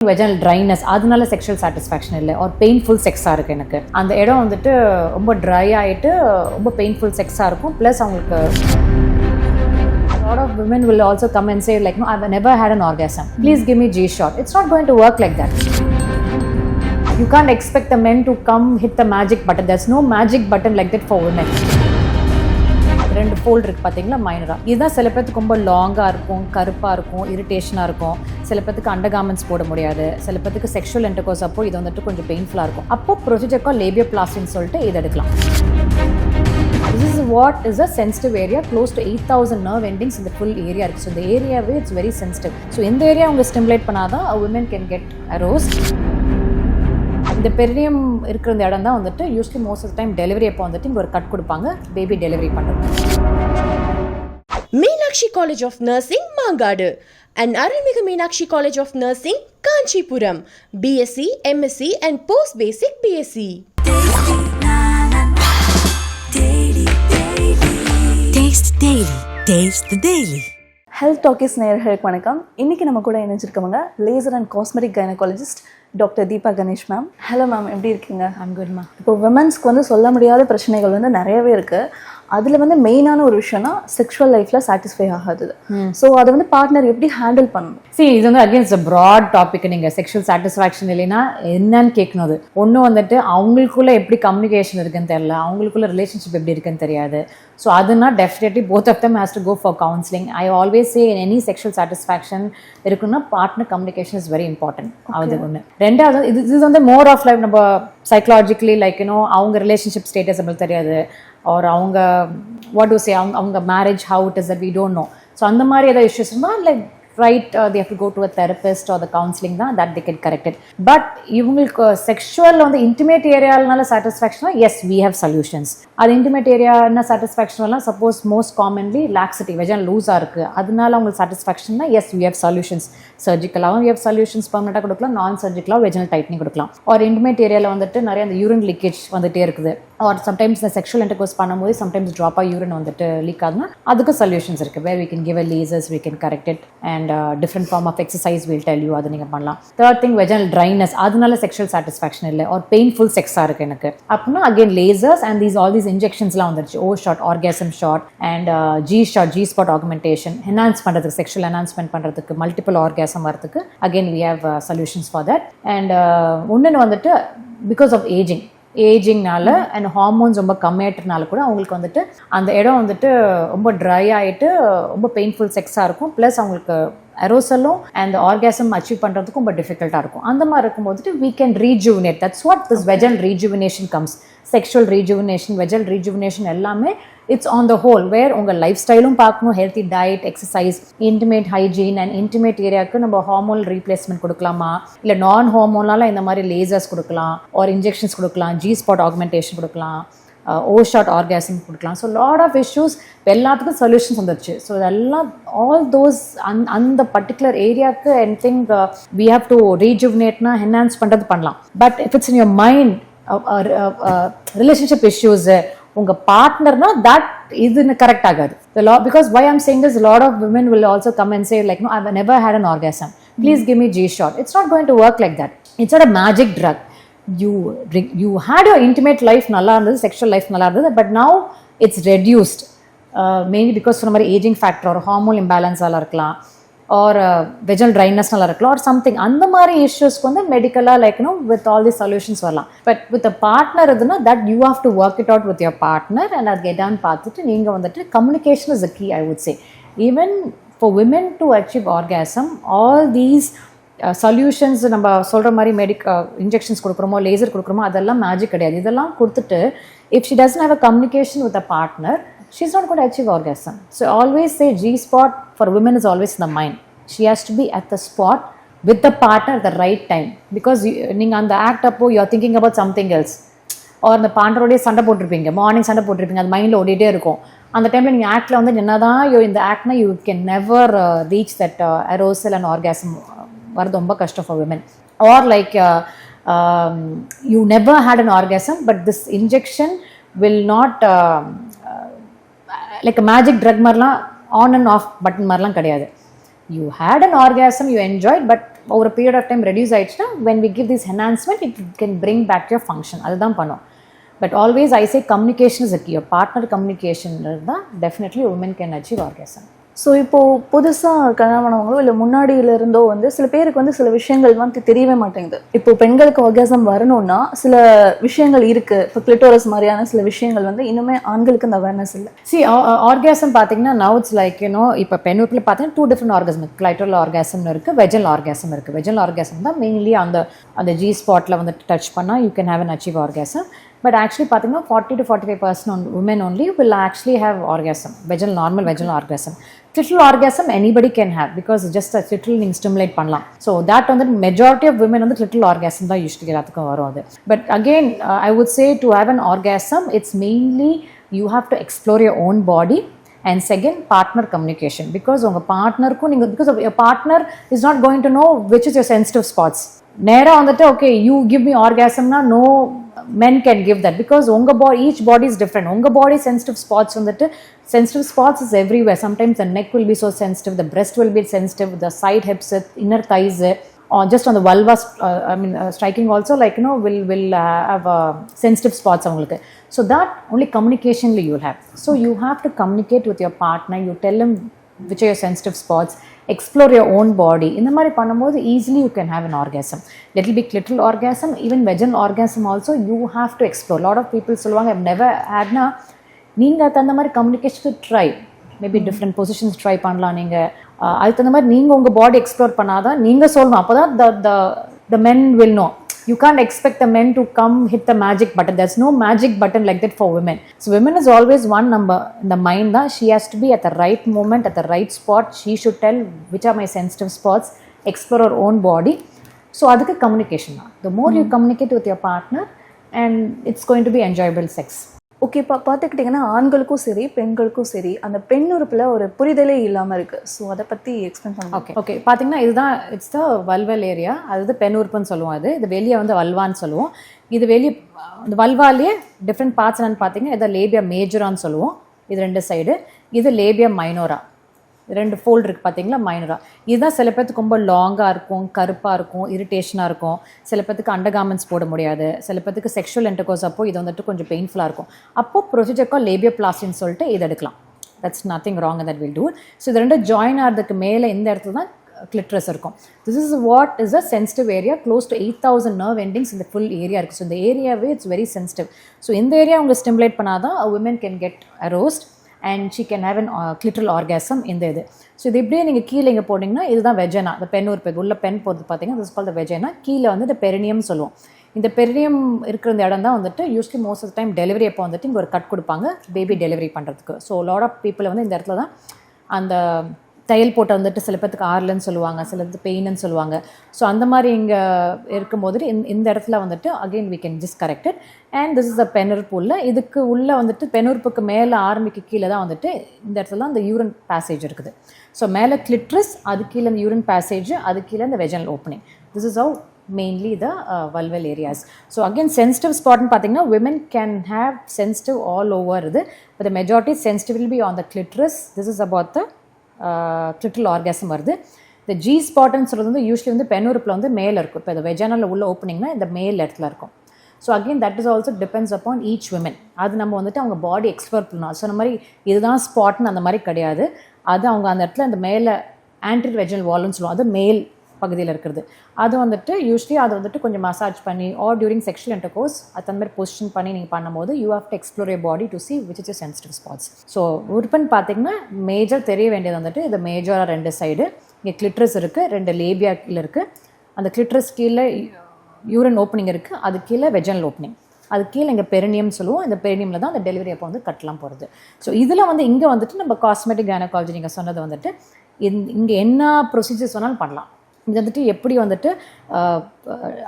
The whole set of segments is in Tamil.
வெஜனல் ட்ரைனஸ் அதனால செக்ஷுவல் சாட்டிஸ்ஃபேக்ஷன் இல்லை ஒரு பெயின்ஃபுல் செக்ஸாக இருக்குது எனக்கு அந்த இடம் வந்துட்டு ரொம்ப ட்ரை ஆகிட்டு ரொம்ப பெயின்ஃபுல் செக்ஸாக இருக்கும் ப்ளஸ் அவங்களுக்கு lot of women will also come and say like no I never had an orgasm please give me G shot it's not going to work like that you can't expect the men to come hit the magic button that's no magic button like that for woman ரெண்டு ஃபோல்டு இருக்குது பார்த்தீங்களா மைனராக இதுதான் சில பேர்த்துக்கு ரொம்ப லாங்காக இருக்கும் கருப்பாக இருக்கும் இரிட்டேஷனாக இருக்கும். சில பேர்த்துக்கு அண்டர்கார்மெண்ட்ஸ் போட முடியாது. சில பேர்த்துக்கு செக்ஷுவல் என்டர்கோஸ் அப்போ இது வந்துட்டு கொஞ்சம் பெயின்ஃபுல்லாக இருக்கும். அப்போ ப்ரொசீஜர்க்கோ லேபியோ பிளாஸ்டின்னு சொல்லிட்டு இது எடுக்கலாம். This is what is a sensitive area close to eight thousand nerve endings இந்த ஃபுல் ஏரியா இருக்குது ஸோ இந்த ஏரியாவே இட்ஸ் வெரி சென்சிட்டிவ் ஸோ இந்த ஏரியா அவங்க ஸ்டிமுலேட் பண்ணாதான் உமன் கேன் கெட் அரோஸ். இந்த பெரியம் இருக்கிற இந்த இடம் தான் வந்துட்டு usually most of time delivery அப்போ வந்துட்டு இங்கே ஒரு கட் கொடுப்பாங்க. பேபி டெலிவரி பண்ணுறது Meenakshi college of nursing Mangadu. And அருள்மிகு Meenakshi college of nursing Kanchipuram. BSc MSc and post basic BSc Taste Daily. Taste the Daily. Health talkies நேயர்களுக்கு வணக்கம். இன்னைக்கு நம்ம கூட இணைஞ்சிருக்கவங்க laser and cosmetic gynaecologist doctor Deepa Ganesh ma'am hello ma'am எப்படி இருக்கீங்க? ஐம் குட்மா இப்போ விமன்ஸ்க்கு வந்து சொல்ல முடியாத பிரச்சனைகள் வந்து நிறையவே இருக்கு. அதில் வந்து மெயினான ஒரு விஷயம்னா செக்ஷுவல் லைஃப்பில் சாட்டிஸ்ஃபை ஆகாதது. ஸோ அதை வந்து பார்ட்னர் எப்படி ஹேண்டில் பண்ணணும்? சி இது வந்து அகேன்ஸ்ட் ப்ராட் டாபிக் நீங்கள் செக்ஷுவல் சாட்டிஸ்ஃபேக்ஷன் இல்லைன்னா என்னன்னு கேட்கணும் அது. ஒன்று வந்துட்டு அவங்களுக்குள்ள எப்படி கம்யூனிகேஷன் இருக்குன்னு தெரியல. அவங்களுக்குள்ள ரிலேஷன்ஷிப் எப்படி இருக்குன்னு தெரியாது. ஸோ அதுனா definitely both of them has to go for counselling I always say any sexual satisfaction இருக்குன்னா partner communication is very important அது ஒன்று ரெண்டாவது இது இது வந்து மோர் ஆஃப் லைஃப் நம்ம சைக்கலாஜிக்கலி லைக் யூனோ அவங்க ரிலேஷன்ஷிப் ஸ்டேட்டஸ் நம்மளுக்கு தெரியாது. ஆர் அவங்க வாட் டு சே அவங்க அவங்க marriage how it is that we don't know so அந்த மாதிரி ஏதாவது இஷ்யூஸ் இருந்தால் like right the how to go to a therapist or the counselling தான் that the get corrected but இவங்களுக்கு செக்ஷுவல் வந்து இன்டிமேட் ஏரியாலனால சாட்டிஸ்ஃபேக்ஷனா எஸ் வி ஹேவ் சொல்யூஷன்ஸ் அது இன்டிமேட் ஏரியா என்ன சாட்டிஸ்ஃபேக்ஷன்லாம் suppose most commonly laxity vagina லூஸாக இருக்குது அதனால அவங்களுக்கு சாட்டிஸ்ஃபேக்ஷன்னா எஸ் வி ஹேவ் சொல்யூஷன்ஸ் சர்ஜிக்கலாகவும் வி ஹவ் சொல்யூஷன்ஸ் பர்மனெண்ட்டாக கொடுக்கலாம் நான் சர்ஜிக்கலாக வெஜனல் டைட்னிங் கொடுக்கலாம். ஒரு இன்டிமேட் ஏரியாவில் வந்துட்டு நிறைய அந்த யூரின் லீக்கேஜ் வந்துட்டே இருக்குது. ஆர் சம்டைம்ஸ் இந்த செக்ஷுவல் இன்டர்கோர்ஸ் பண்ணும்போது சம்டைம்ஸ் ட்ராப் ஆ யூரின் வந்துட்டு லீக் ஆகுதுன்னா அதுக்கு சொல்யூஷன்ஸ் இருக்குது where we can give a lasers we can correct it and different form of exercise will tell you அது நீங்கள் பண்ணலாம். தேர்ட் திங் வெஜனல் ட்ரைனஸ் அதனால செக்ஷுவல் சாட்டிஸ்ஃபேக்ஷன் இல்லை. ஒரு பெயின்ஃபுல் செக்ஸாக இருக்குது எனக்கு. அப்படின்னா again lasers and these all these இன்ஜெக்ஷன்ஸ்லாம் வந்துருச்சு. O shot orgasm shot and G shot G spot augmentation enhance பண்ணுறதுக்கு செக்ஷுவல் என்ஹான்ஸ்மெண்ட் பண்ணுறதுக்கு மல்டிபிள் ஆர்காசம் வரதுக்கு again we have solutions for that and ஒன்றுன்னு வந்துட்டு பிகாஸ் ஆஃப் ஏஜிங் ஏஜிங்னால அண்ட் ஹார்மோன்ஸ் ரொம்ப கம்மியாயிட்டனால கூட அவங்களுக்கு வந்துட்டு அந்த இடம் வந்துட்டு ரொம்ப ட்ரை ஆகிட்டு ரொம்ப பெயின்ஃபுல் செக்ஸாக இருக்கும். ப்ளஸ் அவங்களுக்கு அரோசலும் அண்ட் ஆர்காசம் அச்சீவ் பண்ணுறதுக்கும் ரொம்ப டிஃபிகல்ட்டாக இருக்கும். அந்த மாதிரி இருக்கும்போது we can rejuvenate that's what this vaginal rejuvenation comes sexual rejuvenation vaginal rejuvenation எல்லாமே it's on the whole where உங்கள் லைஃப் ஸ்டைலும் பார்க்கணும். Healthy diet exercise intimate hygiene and intimate ஏரியாவுக்கு நம்ம ஹார்மோன் ரீப்ளேஸ்மெண்ட் கொடுக்கலாமா? இல்லை நான் ஹார்மோனால இந்த மாதிரி லேசர்ஸ் கொடுக்கலாம் ஆர் இன்ஜெக்ஷன்ஸ் கொடுக்கலாம் ஜி ஸ்பாட் ஆகுமெண்டேஷன் கொடுக்கலாம் ஓ ஷாட் ஆர்காசம் கொடுக்கலாம். ஸோ லாட் ஆஃப் இஷ்யூஸ் எல்லாத்துக்கும் சொல்யூஷன்ஸ் வந்துருச்சு. ஸோ இதெல்லாம் ஆல் தோஸ் அந் அந்த பர்டிகுலர் ஏரியாவுக்கு and think we have to ரீஜுவினேட்னா enhance பண்ணுறது பண்ணலாம். But if it's in your mind relationship issues உங்கள் பார்ட்னர்னா தட் இது கரெக்ட் ஆகாது the law because why i'm saying this a lot of women will also come and say like no i've never had an orgasm please give me g shot it's not going to work like that it's not a magic drug you you had your intimate life நல்லா இருந்தது sexual life நல்லா இருந்தது but now it's reduced uh, mainly because சொன்ன மாதிரி ஏஜிங் ஃபேக்டர் ஒரு ஹார்மோன் இம்பேலன்ஸால இருக்கலாம் ஆர் வெஜல் ட்ரைனஸ்னால இருக்கலாம் ஆர் சம்திங் அந்த மாதிரி இஷ்யூஸ்க்கு வந்து மெடிக்கலாக like no with all the solutions வரலாம். பட் வித் அ பார்ட்னர் இதுனா that you have to work it out with your partner and அது கெட்டான்னு பார்த்துட்டு நீங்கள் வந்துட்டு communication is a key I would say even for women to achieve orgasm all these solutions நம்ம சொல்கிற மாதிரி மெடிக் இன்ஜெக்ஷன்ஸ் கொடுக்குறோமோ லேசர் கொடுக்குறோமோ அதெல்லாம் மேஜிக் கிடையாது. இதெல்லாம் கொடுத்துட்டு if she doesn't have a communication with a partner she's not going achieve achieve so always say G spot for woman is always the mind she mind. She has at be spot with the partner the partner at the right நீங்கள் அந்த ஆக்ட் அப்போ you are thinking about something else or அந்த பாண்டரோடய சண்டை போட்டிருப்பீங்க. மார்னிங் சண்டை போட்டிருப்பீங்க. அது மைண்டில் ஓடிட்டே இருக்கும். அந்த டைமில் நீங்கள் ஆக்டில் வந்து என்னதான் யோ இந்த ஆக்ட்னா you can never reach that arousal and orgasm வரது ரொம்ப கஷ்டம் for women or like you never had an orgasm but this injection will not like magic drug மாதிரிலாம் ஆன் அண்ட் ஆஃப் பட்டன் மாதிரிலாம் கிடையாது. You had an orgasm you enjoy but ஒரு பீரியட் ஆஃப் டைம் ரெடியூஸ் ஆயிடுச்சுன்னா when we give this enhancement it can bring back your function அதுதான் பண்ணும். But always I say communication is இருக்கு யுவர் பார்ட்னர் கம்யூனிகேஷன் தான் definitely women can achieve orgasm so இப்போது புதுசாக கல்யாணமானவங்களோ இல்லை முன்னாடியில இருந்தோ வந்து சில பேருக்கு வந்து சில விஷயங்கள் வந்து தெரியவே மாட்டேங்குது. இப்போ பெண்களுக்கு orgasm வரணும்னா சில விஷயங்கள் இருக்கு. இப்போ கிளிட்டோரஸ் மாதிரியான சில விஷயங்கள் வந்து இன்னுமே ஆண்களுக்கு அந்த அவேர்னஸ் இல்லை. சி ஆர்காசம் பார்த்தீங்கன்னா now it's like you know இப்போ பெண்ணுப்பில் பார்த்தீங்கன்னா டூ டிஃப்ரெண்ட் ஆர்காசம் இருக்குது கிளைட்ரல் ஆர்காசம்னு இருக்குது வெஜல் ஆர்காசம் இருக்குது வெஜல் ஆர்காசம் தான் மெயின்லி அந்த அந்த ஜி ஸ்பாட்டில் வந்து டச் பண்ணால் you can have an achieve orgasm but actually பார்த்தீங்கன்னா forty to forty five percent women only will actually have orgasm vaginal normal vaginal orgasm clitoral orgasm anybody can have because just clitoral நீங்கள் ஸ்டிமுலேட் பண்ணலாம். ஸோ தட் வந்து மெஜாரிட்டி ஆஃப் விமன் வந்து சிட்ரல் ஆர்காசம் தான் யூஸ்வலி எல்லாத்துக்கும் வரும் அது. But again I would say to have an orgasm it's mainly you have to explore your own body and second partner communication because உங்கள் பார்ட்னருக்கும் நீங்கள் because partner is not going to know which is your sensitive spots நேராக வந்துட்டு okay you give me ஆர்காசம்னா no men can give that because உங்கள் பா ஈச் பாடி இஸ் டிஃப்ரெண்ட் உங்கள் பாடி சென்சிட்டிவ் ஸ்பாட்ஸ் வந்துட்டு sensitive spots is everywhere sometimes the neck will be so sensitive the breast will be sensitive the side hips inner thighs or just on the vulva uh, i mean uh, striking also like you know will will uh, have uh, sensitive spots so that only communication you will have so you have to communicate with your partner you tell him which are your sensitive spots explore your own body இந்த மாதிரி பண்ணும்போது easily you can have an orgasm little bit little orgasm even vaginal orgasm also you have to explore lot of people சொல்லுவாங்க I've never hadனா நீங்கள் அதுக்கு தகுந்த மாதிரி communication try maybe different positions try பண்ணலாம் நீங்கள் அதுக்கு தகுந்த மாதிரி நீங்கள் உங்கள் பாடி எக்ஸ்ப்ளோர் பண்ணாதான் நீங்கள் சொல்லணும். அப்போ தான் the the the men will know you can't expect the men to come hit the magic button that's no magic button like that for women so women is always one number இந்த மைண்ட் தான். She has to be at the right moment at the right spot she should tell which are my sensitive spots explore our own body so அதுக்கு கம்யூனிகேஷன் தான். The more you communicate with your partner and it's going to be enjoyable sex okay இப்போ பார்த்துக்கிட்டிங்கன்னா ஆண்களுக்கும் சரி பெண்களுக்கும் சரி அந்த பெண் உறுப்பில் ஒரு புரிதலே இல்லாமல் இருக்குது ஸோ அதை பற்றி எக்ஸ்பிளைன் பண்ணுங்க. ஓகே ஓகே பார்த்தீங்கன்னா இதுதான் இட்ஸ் த வல்வல் ஏரியா அது பெண் உறுப்புன்னு சொல்லுவோம் அது. இது வெளியே வந்து வல்வான்னு சொல்லுவோம். இது வெளியே இந்த வல்வாலேயே டிஃப்ரெண்ட் பார்ட்ஸ் என்னன்னு பார்த்தீங்கன்னா இதை லேபியா மேஜரான்னு சொல்லுவோம். இது ரெண்டு சைடு இது லேபியா மைனோரா ரெண்டு ஃபோல்டு இருக்குது பார்த்தீங்களா மைனராக இதுதான் சில பேர்த்துக்கு ரொம்ப லாங்காக இருக்கும் கருப்பாக இருக்கும் இரிட்டேஷனாக இருக்கும். சில பேர்த்துக்கு அண்டர்கார்மெண்ட்ஸ் போட முடியாது. சில பேர்த்துக்கு செக்ஷுவல் என்டர்கோஸ் அப்போ இது வந்துட்டு கொஞ்சம் பெயின்ஃபுல்லாக இருக்கும். அப்போது ப்ரொசீஜர்க்கோ லேபியோ பிளாஸ்டின்னு சொல்லிட்டு இது எடுக்கலாம். That's nothing wrong that will do so இது ரெண்டு ஜாயின் ஆகிறதுக்கு மேலே இந்த இடத்துல தான் கிளிட்ரஸ் இருக்கும். This is what is a sensitive area close to eight thousand nerve endings இந்த ஃபுல் ஏரியா இருக்குது ஸோ இந்த ஏரியாவே இட்ஸ் வெரி சென்சிட்டிவ் ஸோ இந்த ஏரியா அவங்க ஸ்டிமுலேட் பண்ணாதான் women can get aroused and she can have an clitoral orgasm இந்த இது. ஸோ இது இப்படியே நீங்கள் கீழே இங்கே போனீங்கன்னா இதுதான் வெஜனா இந்த பெண் ஒரு உள்ள பெண் போகிறது பார்த்தீங்கன்னா திஸ் கால் த வெஜனா கீழே வந்து இந்த பெரினியம் சொல்லுவோம். இந்த பெரினியம் இருக்கிற இந்த இடம் தான் வந்துட்டு usually most of time delivery அப்போ வந்துட்டு இங்கே ஒரு கட் கொடுப்பாங்க பேபி டெலிவரி பண்ணுறதுக்கு ஸோ லாட் ஆஃப் பீப்புள் வந்து இந்த இடத்துல தான் அந்த தையல் போட்ட வந்துட்டு சில பேர்த்துக்கு ஆறலன்னு சொல்லுவாங்க சில பேர்த்து பெயின்னு சொல்லுவாங்க. ஸோ அந்த மாதிரி இங்கே இருக்கும்போது இந்த இந்த இடத்துல வந்துட்டு again we can just corrected and this is a பெனர்ப்பு உள்ள இதுக்கு உள்ளே வந்துட்டு பெனர்ப்புக்கு மேலே ஆரம்பிக்கு கீழே தான் வந்துட்டு இந்த இடத்துல தான் அந்த யூரின் பேசேஜ் இருக்குது. ஸோ மேலே கிளிட்ரஸ் அது கீழே இந்த யூரின் பேசேஜ் அது கீழே இந்த vaginal opening this is how mainly the vulval areas so again sensitive ஸ்பாட்னு பார்த்தீங்கன்னா women can have sensitive all over இது. But the majority sensitive will be on the clitoris this is about the clitoral orgasm வருது. இந்த ஜி ஸ்பாட்னு சொல்கிறது வந்து யூஸ்வலி வந்து பெண்ணுறுப்பில் வந்து மேலே இருக்கும். இப்போ இந்த வெஜானலில் உள்ள ஓப்பனிங்னா இந்த மேல் இடத்துல இருக்கும். So again that is also depends upon each women அது நம்ம வந்துட்டு அவங்க பாடி எக்ஸ்ப்ளோர் சோ அந்த மாதிரி இதுதான் ஸ்பாட்னு அந்த மாதிரி கிடையாது. அது அவங்க அந்த இடத்துல அந்த மேலே ஆன்டி வெஜினல் வால்னு சொல்லுவோம். அது மேல் பகுதியில் இருக்கிறது. அது வந்துட்டு யூஸ்வலி அதை வந்துட்டு கொஞ்சம் மசாஜ் பண்ணி ஆர் டியூரிங் செக்ஷுவல் இன்டர்கோர்ஸ் அது அந்த மாதிரி பொசிஷன் பண்ணி நீங்கள் பண்ணும்போது you have to explore your body to see which is sensitive spots so உறுப்புன்னு பார்த்தீங்கன்னா மேஜர் தெரிய வேண்டியது வந்துட்டு இது மேஜராக ரெண்டு சைடு இங்கே கிளிட்ரஸ் இருக்குது ரெண்டு லேபியா கீழே இருக்குது அந்த கிளிட்ரஸ் கீழே யூரின் ஓப்பனிங் இருக்குது அது கீழே வெஜனல் ஓப்பனிங் அது கீழே இங்கே பெரினியம் சொல்லுவோம் இந்த பெரினியமில் தான் அந்த டெலிவரி அப்போ வந்து கட்டலாம் போகிறது ஸோ இதில் வந்து இங்கே வந்துட்டு நம்ம காஸ்மெட்டிக் கைனகாலஜி நீங்கள் சொன்னது வந்துட்டு இங்கே என்ன ப்ரொசீஜர்ஸ் வேணாலும் பண்ணலாம். இது வந்துட்டு எப்படி வந்துட்டு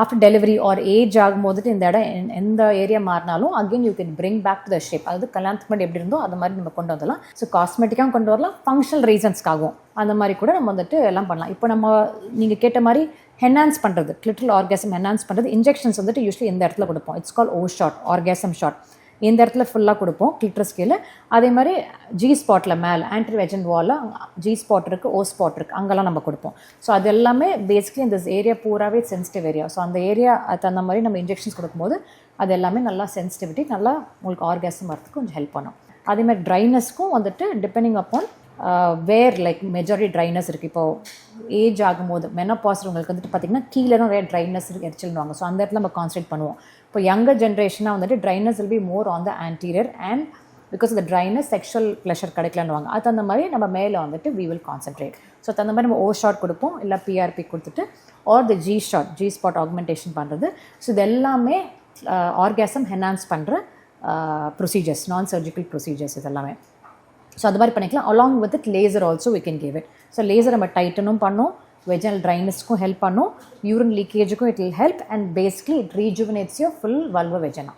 ஆஃப்டர் டெலிவரி ஆர் ஏஜ் ஆகும்போதுட்டு இந்த இடம் எந்த- ஏரியா மாறினாலும் again you can bring back to the shape அதாவது கல்யாணத்துக்கு முன்னாடி எப்படி இருந்தோ அது மாதிரி நம்ம கொண்டு வரலாம் ஸோ காஸ்மெட்டிக்காக கொண்டு வரலாம். ஃபங்க்ஷனல் ரீசன்ஸ்க்காகவும் அந்த மாதிரி கூட நம்ம வந்துட்டு எல்லாம் பண்ணலாம். இப்போ நம்ம நீங்கள் கேட்ட மாதிரி ஹென்ஹான்ஸ் பண்ணுறது கிளிட்டல் ஆர்காசம் ஹென்ஹான்ஸ் பண்ணுறது இன்ஜெக்ஷன்ஸ் வந்துட்டு யூஸ்வலி இந்த இடத்துல கொடுப்போம். It's call O shot orgasm shot இந்த இடத்துல ஃபுல்லாக கொடுப்போம் கிளிட்ரஸ் கீழே அதே மாதிரி ஜி ஸ்பாட்டில் மேலே ஆன்டி வெஜன் வாலில் ஜி ஸ்பாட் இருக்குது ஓ ஸ்பாட் இருக்குது அங்கெல்லாம் நம்ம கொடுப்போம். ஸோ அது எல்லாமே பேசிக்கலி இந்த ஏரியா பூராவே சென்சிட்டிவ் ஏரியா ஸோ அந்த ஏரியா தகுந்த மாதிரி நம்ம இன்ஜெக்ஷன்ஸ் கொடுக்கும்போது அது எல்லாமே நல்லா சென்சிட்டிவிட்டி நல்லா உங்களுக்கு ஆர்காசம் வரதுக்கு கொஞ்சம் ஹெல்ப் பண்ணும். அதே மாதிரி ட்ரைனஸ்க்கும் வந்துட்டு depending upon where like majority dryness இருக்குது இப்போது ஏஜ் ஆகும்போது மெனப்பாஸ் உங்களுக்கு வந்துட்டு பார்த்திங்கன்னா கீழே நிறைய ட்ரைனஸ் இருக்கு எரிச்சல்னுவாங்க ஸோ அந்த இடத்துல நம்ம கான்சன்ட்ரேட் பண்ணுவோம். இப்போ யங்கர் ஜென்ரேஷனாக வந்துட்டு dryness will be more on the anterior and because இந்த ட்ரைனஸ் செக்ஷுவல் ப்ளஷர் கிடைக்கலன்னுவாங்க. அது அந்த மாதிரி நம்ம மேலே வந்துட்டு வி வில் கான்சென்ட்ரேட் ஸோ அந்த மாதிரி நம்ம ஓ ஷாட் கொடுப்போம் இல்லை பிஆர்பி கொடுத்துட்டு or the G shot G spot augmentation பண்ணுறது ஸோ இது எல்லாமே ஆர்காசம் ஹெனான்ஸ் பண்ணுற ப்ரொசீஜர்ஸ் நான் சர்ஜிக்கல் ப்ரொசீஜர்ஸ் இது எல்லாமே ஸோ அது மாதிரி பண்ணிக்கலாம். Along with it laser also we can give it so laser நம்ம டைட்டனும் பண்ணோம். வெஜனல் ட்ரைனஸ்க்கும் ஹெல்ப் பண்ணும் urine லீக்கேஜுக்கும் it will help and basically it rejuvenates your full vulva vagina